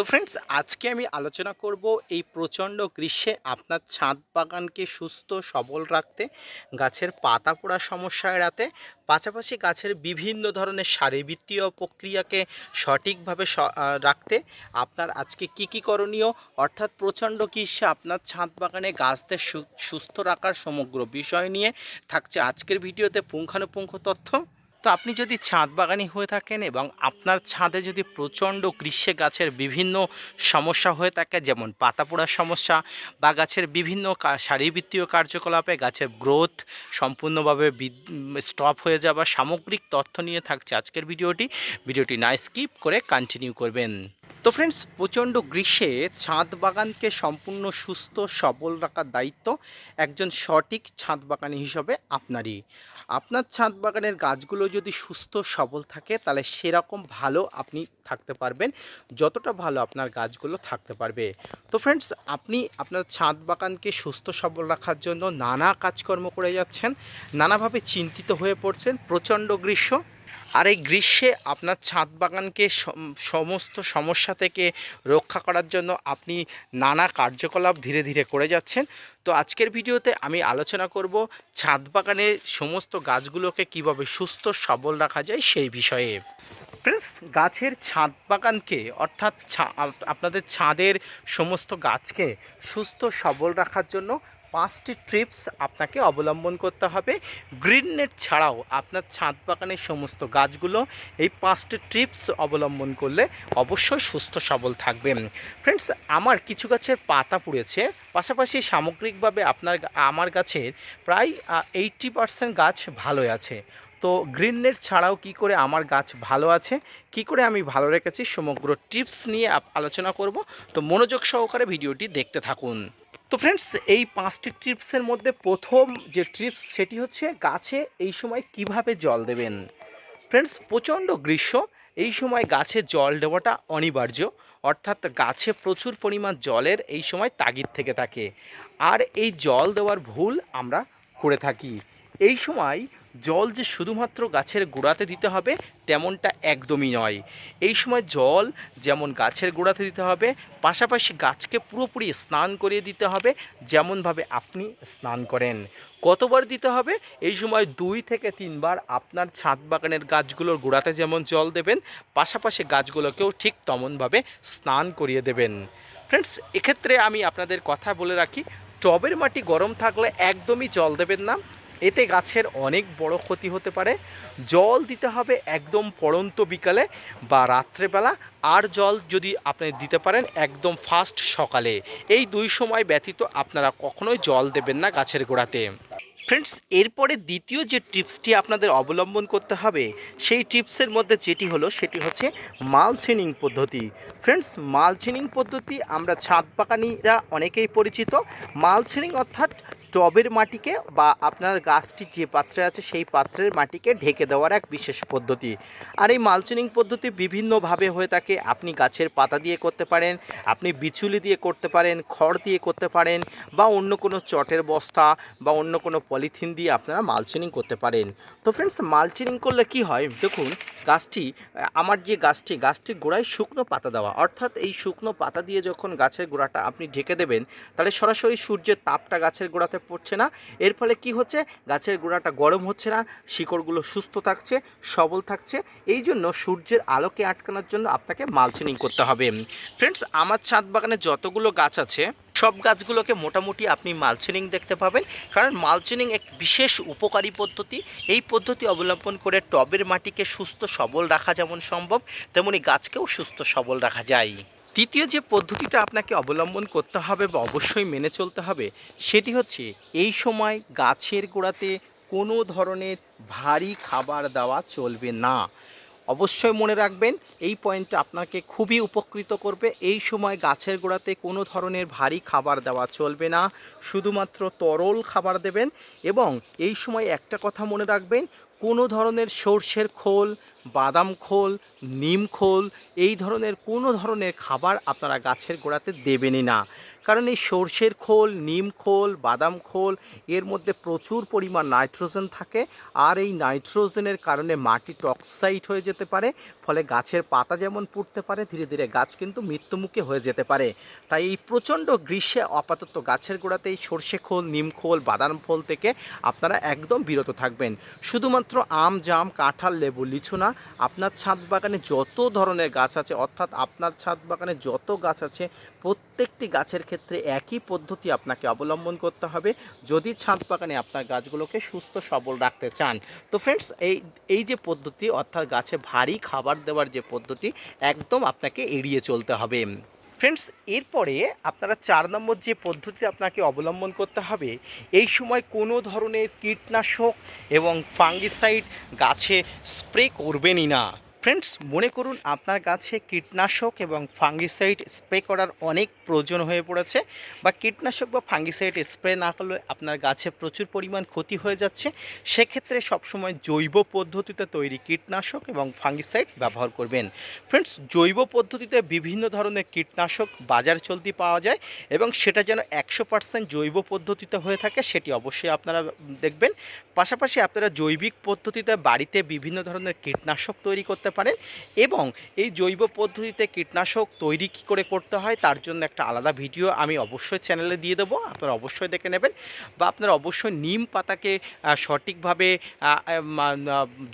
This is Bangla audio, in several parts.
তো ফ্রেন্ডস আজকে আমি আলোচনা করব এই প্রচণ্ড গ্রীষ্মে আপনার ছাদ বাগানকে সুস্থ, সবল রাখতে, গাছের পাতা পোড়া সমস্যা এড়াতে, পাশাপাশি গাছের বিভিন্ন ধরনের শারীরবৃত্তীয় প্রক্রিয়াকে সঠিকভাবে রাখতে আপনার আজকে কি কি করণীয়? অর্থাৎ প্রচণ্ড গ্রীষ্মে আপনার ছাদ বাগানে গাছদের সুস্থ রাখার সমগ্র বিষয় নিয়ে থাকছে আজকের ভিডিওতে পুঙ্খানুপুঙ্খ তথ্য। তো আপনি যদি ছাদ বাগানি হয়ে থাকেন এবং আপনার ছাদে যদি প্রচণ্ড গ্রীষ্মে গাছের বিভিন্ন সমস্যা হয়ে থাকে, যেমন পাতা পোড়ার সমস্যা বা গাছের বিভিন্ন শারীরবৃত্তীয় কার্যকলাপে গাছের গ্রোথ সম্পূর্ণভাবে স্টপ হয়ে যাওয়া সামগ্রিক তথ্য নিয়ে থাকছে আজকের ভিডিওটি। ভিডিওটি না স্কিপ করে কন্টিনিউ করবেন। তো ফ্রেন্ডস প্রচণ্ড গ্রীষ্মে ছাদ বাগানকে সম্পূর্ণ সুস্থ, সবল রাখার দায়িত্ব একজন সঠিক ছাদ বাগানি হিসাবে আপনারই। আপনার ছাদ বাগানের গাছগুলো যদি সুস্থ, সবল থাকে, তাহলে সেরকম ভালো আপনি থাকতে পারবেন, যতটা ভালো আপনার গাছগুলো থাকতে পারবে। তো ফ্রেন্ডস আপনি আপনার ছাদ বাগানকে সুস্থ, সবল রাখার জন্য নানা কাজকর্ম করে যাচ্ছেন, নানাভাবে চিন্তিত হয়ে পড়ছেন, প্রচণ্ড গ্রীষ্ম আর এই গ্রীষ্মে আপনার ছাদ বাগানকে সমস্ত সমস্যা থেকে রক্ষা করার জন্য আপনি নানা কার্যকলাপ ধীরে ধীরে করে যাচ্ছেন। তো আজকের ভিডিওতে আমি আলোচনা করব ছাদ বাগানের সমস্ত গাছগুলোকে কীভাবে সুস্থ, সবল রাখা যায় সেই বিষয়ে। ফ্রেন্ডস গাছের ছাদ বাগানকে, অর্থাৎ আপনাদের ছাদের সমস্ত গাছকে সুস্থ, সবল রাখার জন্য পাঁচটি ট্রিপস আপনাকে অবলম্বন করতে হবে। গ্রিন নেট ছাড়াও আপনার ছাদ বাগানের সমস্ত গাছগুলো এই পাঁচটি ট্রিপস অবলম্বন করলে অবশ্যই সুস্থ সবল থাকবে ফ্রেন্ডস, আমার কিছু গাছের পাতা পুড়েছে। পাশাপাশি সামগ্রিকভাবে আপনার আমার গাছের প্রায় এইটটি পার্সেন্ট গাছ ভালোই আছে। তো গ্রিন নেট ছাড়াও কি করে আমার গাছ ভালো আছে, কি করে আমি ভালো রেখেছি, সমগ্র টিপস নিয়ে আলোচনা করব। তো মনোযোগ সহকারে ভিডিওটি দেখতে থাকুন। তো ফ্রেন্ডস এই পাঁচটি ট্রিপসের মধ্যে প্রথম যে ট্রিপস সেটি হচ্ছে গাছে এই সময় কীভাবে জল দেবেন? ফ্রেন্ডস প্রচণ্ড গ্রীষ্ম, এই সময় গাছে জল দেওয়াটা অনিবার্য। অর্থাৎ গাছে প্রচুর পরিমাণ জলের এই সময় তাগিদ থেকে থাকে। আর এই জল দেওয়ার ভুল আমরা করে থাকি। এই সময় জল যে শুধুমাত্র গাছের গোড়াতে দিতে হবে, তেমনটা একদমই নয়। এই সময় জল যেমন গাছের গোড়াতে দিতে হবে, পাশাপাশি গাছকে পুরোপুরি স্নান করিয়ে দিতে হবে, যেমনভাবে আপনি স্নান করেন। কতবার দিতে হবে? এই সময় দুই থেকে তিনবার আপনার ছাদ বাগানের গাছগুলোর গোড়াতে যেমন জল দেবেন, পাশাপাশি গাছগুলোকেও ঠিক তেমনভাবে স্নান করিয়ে দেবেন। ফ্রেন্ডস, এক্ষেত্রে আমি আপনাদের কথা বলে রাখি, টবের মাটি গরম থাকলে একদমই জল দেবেন না। এতে গাছের অনেক বড় ক্ষতি হতে পারে। জল দিতে হবে একদম পড়ন্ত বিকালে বা রাত্রেবেলা। আর জল যদি আপনি দিতে পারেন একদম ফাস্ট সকালে। এই দুই সময় ব্যতীত আপনারা কখনোই জল দেবেন না গাছের গোড়াতে। ফ্রেন্ডস, এরপরে দ্বিতীয় যে টিপসটি আপনাদের অবলম্বন করতে হবে, সেই টিপসের মধ্যে যেটি হলো, সেটি হচ্ছে মালচিনিং পদ্ধতি। ফ্রেন্ডস, মালচিনিং পদ্ধতি আমরা ছাদ বাগানিরা অনেকেই পরিচিত। মালচিনিং অর্থাৎ টবের মাটিকে বা আপনার গাছটি যে পাত্রে আছে সেই পাত্রের মাটিকে ঢেকে দেওয়ার এক বিশেষ পদ্ধতি। আর এই মালচিনিং পদ্ধতি বিভিন্নভাবে হয়ে থাকে। আপনি গাছের পাতা দিয়ে করতে পারেন, আপনি বিচুলি দিয়ে করতে পারেন, খড় দিয়ে করতে পারেন বা অন্য কোনো চটের বস্তা বা অন্য কোনো পলিথিন দিয়ে আপনারা মালচিনিং করতে পারেন। তো ফ্রেন্ডস মালচিনিং করলে কি হয়? দেখুন, গাছটি, আমার যে গাছটি, গাছটির গোড়ায় শুকনো পাতা দেওয়া। অর্থাৎ এই শুকনো পাতা দিয়ে যখন গাছের গোড়াটা আপনি ঢেকে দেবেন, তাহলে সরাসরি সূর্যের তাপটা গাছের গোড়াতে পড়ছে না। এর ফলে কি হচ্ছে? গাছের গোড়াটা গরম হচ্ছে না, শিকড়গুলো সুস্থ থাকছে, সবল থাকছে। এই জন্য সূর্যের আলোকে আটকানোর জন্য আপনাকে মালচিনিং করতে হবে। ফ্রেন্ডস আমার ছাদ বাগানে যতগুলো গাছ আছে, সব গাছগুলোকে মোটামুটি আপনি মালচিনিং দেখতে পাবেন। কারণ মালচিনিং এক বিশেষ উপকারী পদ্ধতি। এই পদ্ধতি অবলম্বন করে টবের মাটিকে সুস্থ সবল রাখা যেমন সম্ভব, তেমনি গাছকেও সুস্থ সবল রাখা যায়। তৃতীয় যে পদ্ধতিটা আপনাকে অবলম্বন করতে হবে বা অবশ্যই মেনে চলতে হবে, সেটি হচ্ছে এই সময় গাছের গোড়াতে কোনো ধরনের ভারী খাবার দেওয়া চলবে না। অবশ্যই মনে রাখবেন, এই পয়েন্টটা আপনাকে খুবই উপকৃত করবে। এই সময় গাছের গোড়াতে কোনো ধরনের ভারী খাবার দেওয়া চলবে না। শুধুমাত্র তরল খাবার দেবেন এবং এই সময় একটা কথা মনে রাখবেন, কোনো ধরনের সর্ষের খোল বাদাম খোল, নিম খোল, এই ধরনের কোনো ধরনের খাবার আপনারা গাছের গোড়াতে দেবেনই না। কারণ এই সর্ষের খোল, নিম খোল, বাদাম খোল, এর মধ্যে প্রচুর পরিমাণ নাইট্রোজেন থাকে আর এই নাইট্রোজেনের কারণে মাটি টক্সাইড হয়ে যেতে পারে, ফলে গাছের পাতা যেমন পুড়তে পারে, ধীরে ধীরে গাছ কিন্তু মৃত্যুমুখী হয়ে যেতে পারে। তাই এই প্রচণ্ড গ্রীষ্মে আপাতত গাছের গোড়াতে এই সর্ষে খোল, নিম খোল, বাদাম খোল থেকে আপনারা একদম বিরত থাকবেন। শুধুমাত্র আম, জাম, কাঁঠাল, লেবু, লিচু না আপনার ছাদ বাগানে যত ধরনের গাছ আছে, অর্থাৎ আপনার ছাদ বাগানে যত গাছ আছে, প্রত্যেকটি গাছের ক্ষেত্রে একই পদ্ধতি আপনাকে অবলম্বন করতে হবে। যদি ছাদ বাগানে আপনার গাছগুলোকে সুস্থ, সবল রাখতে চান, তো ফ্রেন্ডস এই এই যে পদ্ধতি, অর্থাৎ গাছে ভারী খাবার দেওয়ার যে পদ্ধতি, একদম আপনাকে এড়িয়ে চলতে হবে। ফ্রেন্ডস এরপরে আপনারা চার নম্বর যে পদ্ধতি আপনাকে অবলম্বন করতে হবে, এই সময় কোনো ধরনের কীটনাশক এবং ফাঙ্গিসাইড গাছে স্প্রে করবেনই না। ফ্রেন্ডস মনে করুন আপনার গাছে কীটনাশক এবং ফাঙ্গিসাইড স্প্রে করার অনেক প্রয়োজন হয়ে পড়েছে বা কীটনাশক বা ফাঙ্গিসাইড স্প্রে না করলে আপনার গাছে প্রচুর পরিমাণ ক্ষতি হয়ে যাচ্ছে, সেক্ষেত্রে সবসময় জৈব পদ্ধতিতে তৈরি কীটনাশক এবং ফাঙ্গিসাইড ব্যবহার করবেন। ফ্রেন্ডস, জৈব পদ্ধতিতে বিভিন্ন ধরনের কীটনাশক বাজার চলতি পাওয়া যায় এবং সেটা যেন একশো পার্সেন্ট জৈব পদ্ধতিতে হয়ে থাকে সেটি অবশ্যই আপনারা দেখবেন। পাশাপাশি আপনারা জৈবিক পদ্ধতিতে বাড়িতে বিভিন্ন ধরনের কীটনাশক তৈরি করতে পারেন এবং এই জৈব পদ্ধতিতে কীটনাশক তৈরি কী করে করতে হয় তার জন্য একটা আলাদা ভিডিও আমি অবশ্যই চ্যানেলে দিয়ে দেবো। আপনারা অবশ্যই দেখে নেবেন বা আপনারা অবশ্যই নিম পাতাকে সঠিকভাবে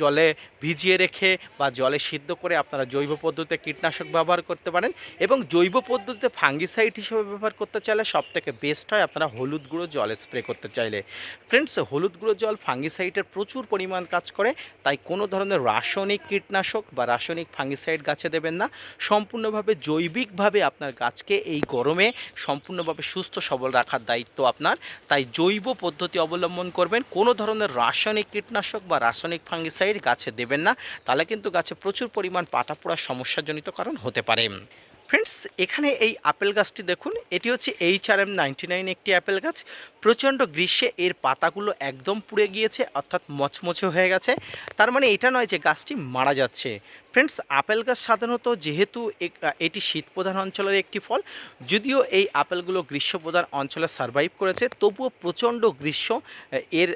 জলে ভিজিয়ে রেখে বা জলে সিদ্ধ করে আপনারা জৈব পদ্ধতিতে কীটনাশক ব্যবহার করতে পারেন এবং জৈব পদ্ধতিতে ফাঙ্গিসাইড হিসেবে ব্যবহার করতে চাইলে সব থেকে বেস্ট হয় আপনারা হলুদ গুঁড়ো জলে স্প্রে করতে চাইলে। ফ্রেন্ডস হলুদ গুঁড়ো জল ফাঙ্গিসাইডের প্রচুর পরিমাণ কাজ করে, তাই কোনো ধরনের রাসায়নিক কীটনাশক বা রাসায়নিক ফাঙ্গিসাইড গাছে দেবেন না। সম্পূর্ণভাবে জৈবিকভাবে আপনার গাছকে এই গরমে সম্পূর্ণভাবে সুস্থ, সবল রাখার দায়িত্ব আপনার। তাই জৈব পদ্ধতি অবলম্বন করবেন। কোনো ধরনের রাসায়নিক কীটনাশক বা রাসায়নিক ফাঙ্গিসাইড গাছে দেবেন না। তাহলে কিন্তু গাছে প্রচুর পরিমাণ পাতা পোড়ার সমস্যাজনিত কারণ হতে পারে। ফ্রেন্ডস, এখানে এই আপেল গাছটি দেখুন। এটি হচ্ছে H R M ninety nine একটি আপেল গাছ। প্রচণ্ড গ্রীষ্মে এর পাতাগুলো একদম পুড়ে গিয়েছে, অর্থাৎ মচমচে হয়ে গেছে। তার মানে এটা নয় যে গাছটি মারা যাচ্ছে। ফ্রেন্ডস আপেল গাছ সাধারণত যেহেতু এটি শীতপ্রধান অঞ্চলের একটি ফল, যদিও এই আপেলগুলো গ্রীষ্মপ্রধান অঞ্চলে সার্ভাইভ করেছে, তবুও প্রচণ্ড গ্রীষ্ম এর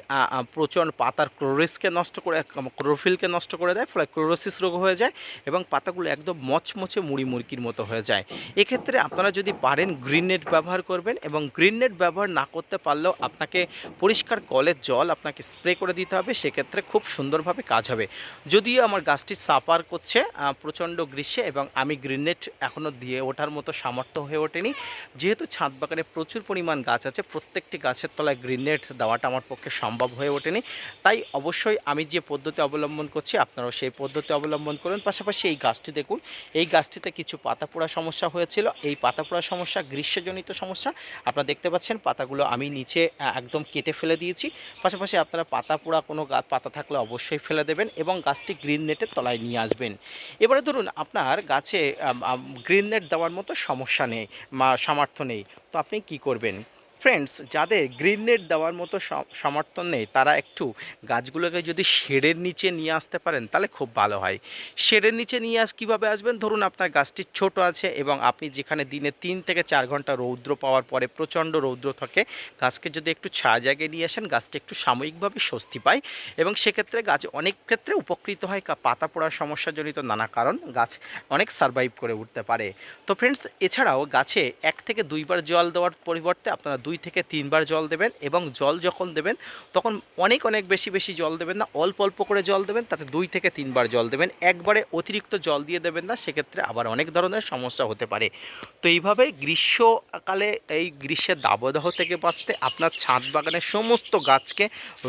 প্রচণ্ড পাতার ক্লোরিসকে নষ্ট করে ক্লোরোফিলকে নষ্ট করে দেয়, ফলে ক্লোরোসিস রোগ হয়ে যায় এবং পাতাগুলো একদম মচমচে মুড়ি মুরগির মতো হয়ে যায়। এক্ষেত্রে আপনারা যদি পারেন গ্রিন নেট ব্যবহার করবেন এবং গ্রিন নেট ব্যবহার না করতে পারলেও আপনাকে পরিষ্কার কলের জল আপনাকে স্প্রে করে দিতে হবে, সেক্ষেত্রে খুব সুন্দরভাবে কাজ হবে। যদিও আমার গাছটি সাপার করছে প্রচণ্ড গ্রীষ্মে এবং আমি গ্রিন নেট এখনও দিয়ে ওঠার মতো সামর্থ্য হয়ে ওঠেনি। যেহেতু ছাদ বাগানে প্রচুর পরিমাণ গাছ আছে, প্রত্যেকটি গাছের তলায় গ্রিন নেট দেওয়াটা আমার পক্ষে সম্ভব হয়ে ওঠেনি। তাই অবশ্যই আমি যে পদ্ধতি অবলম্বন করছি, আপনারাও সেই পদ্ধতি অবলম্বন করুন। পাশাপাশি এই গাছটি দেখুন, এই গাছটিতে কিছু পাতা পোড়া সমস্যা হয়েছিল। এই পাতা পোড়া সমস্যা, গ্রীষ্মজনিত সমস্যা, আপনারা দেখতে পাচ্ছেন, পাতাগুলো আমি নিচে আহ, একদম কেটে ফেলে দিয়েছি। পাশাপাশি আপনারা পাতা পোড়া কোনো পাতা থাকলে অবশ্যই ফেলে দেবেন এবং গাছটি গ্রিন নেটের তলায় নিয়ে আসবেন। এবারে ধরুন আপনার গাছে গ্রিন নেট দেওয়ার মতো সমস্যা নেই সামর্থ্য নেই। তো আপনি কি করবেন? ফ্রেন্ডস যাদের গ্রিন নেট দেওয়ার মতো সমর্থন নেই, তারা একটু গাছগুলোকে যদি শেডের নিচে নিয়ে আসতে পারেন, তাহলে খুব ভালো হয়। শেডের নিচে নিয়ে আস, কীভাবে আসবেন? ধরুন আপনার গাছটি ছোট আছে এবং আপনি যেখানে দিনে তিন থেকে চার ঘণ্টা রৌদ্র পাওয়ার পরে প্রচণ্ড রৌদ্র থাকে, গাছকে যদি একটু ছায়া জায়গায় নিয়ে আসেন, গাছটি একটু সাময়িকভাবে স্বস্তি পায় এবং সেক্ষেত্রে গাছ অনেক ক্ষেত্রে উপকৃত হয় পাতা পোড়ার সমস্যাজনিত নানা কারণ, গাছ অনেক সারভাইভ করে উঠতে পারে। তো ফ্রেন্ডস এছাড়াও গাছে এক থেকে দুইবার জল দেওয়ার পরিবর্তে আপনারা দুই থেকে তিনবার জল দেবেন এবং জল যখন দেবেন, তখন অনেক অনেক বেশি বেশি জল দেবেন না, অল্প অল্প করে জল দেবেন, তাতে দুই থেকে তিনবার জল দেবেন। একবারে অতিরিক্ত জল দিয়ে দেবেন না, সেক্ষেত্রে আবার অনেক ধরনের সমস্যা হতে পারে। তো এইভাবে গ্রীষ্মকালে এই গ্রীষ্মের দাবদাহ থেকে বাঁচতে, আপনার ছাদ বাগানের সমস্ত গাছকে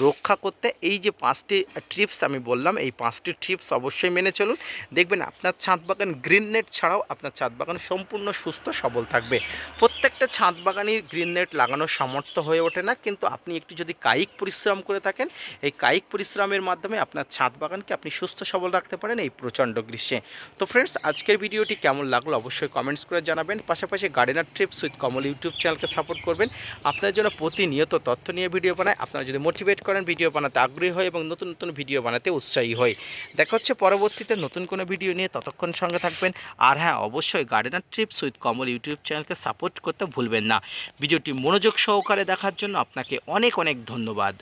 রক্ষা করতে এই যে পাঁচটি ট্রিপস আমি বললাম, এই পাঁচটি ট্রিপস অবশ্যই মেনে চলুন। দেখবেন আপনার ছাদ বাগান গ্রিন নেট ছাড়াও আপনার ছাদ বাগান সম্পূর্ণ সুস্থ, সবল থাকবে। প্রত্যেকটা ছাদ বাগানই গ্রিন নেট লাগানো লাগানোর সামর্থ্য হয়ে ওঠে না, কিন্তু আপনি একটু যদি কায়িক পরিশ্রম করে থাকেন, এই কায়িক পরিশ্রমের মাধ্যমে আপনার ছাদ বাগানকে আপনি সুস্থ সবল রাখতে পারেন এই প্রচণ্ড গ্রীষ্মে। তো ফ্রেন্ডস আজকের ভিডিওটি কেমন লাগল অবশ্যই কমেন্টস করে জানাবেন। পাশাপাশি gardener trips with Kamal YouTube চ্যানেলকে সাপোর্ট করবেন। আপনার জন্য প্রতিনিয়ত তথ্য নিয়ে ভিডিও বানায় আপনারা যদি মোটিভেট করেন ভিডিও বানাতে আগ্রহী হয় এবং নতুন নতুন ভিডিও বানাতে উৎসাহী হয়। দেখা হচ্ছে পরবর্তীতে নতুন কোনো ভিডিও নিয়ে। ততক্ষণ সঙ্গে থাকবেন। আর হ্যাঁ অবশ্যই gardener trips with Kamal YouTube চ্যানেলকে সাপোর্ট করতে ভুলবেন না। ভিডিওটি মনোযোগ সহকারে দেখার জন্য আপনাকে অনেক অনেক ধন্যবাদ।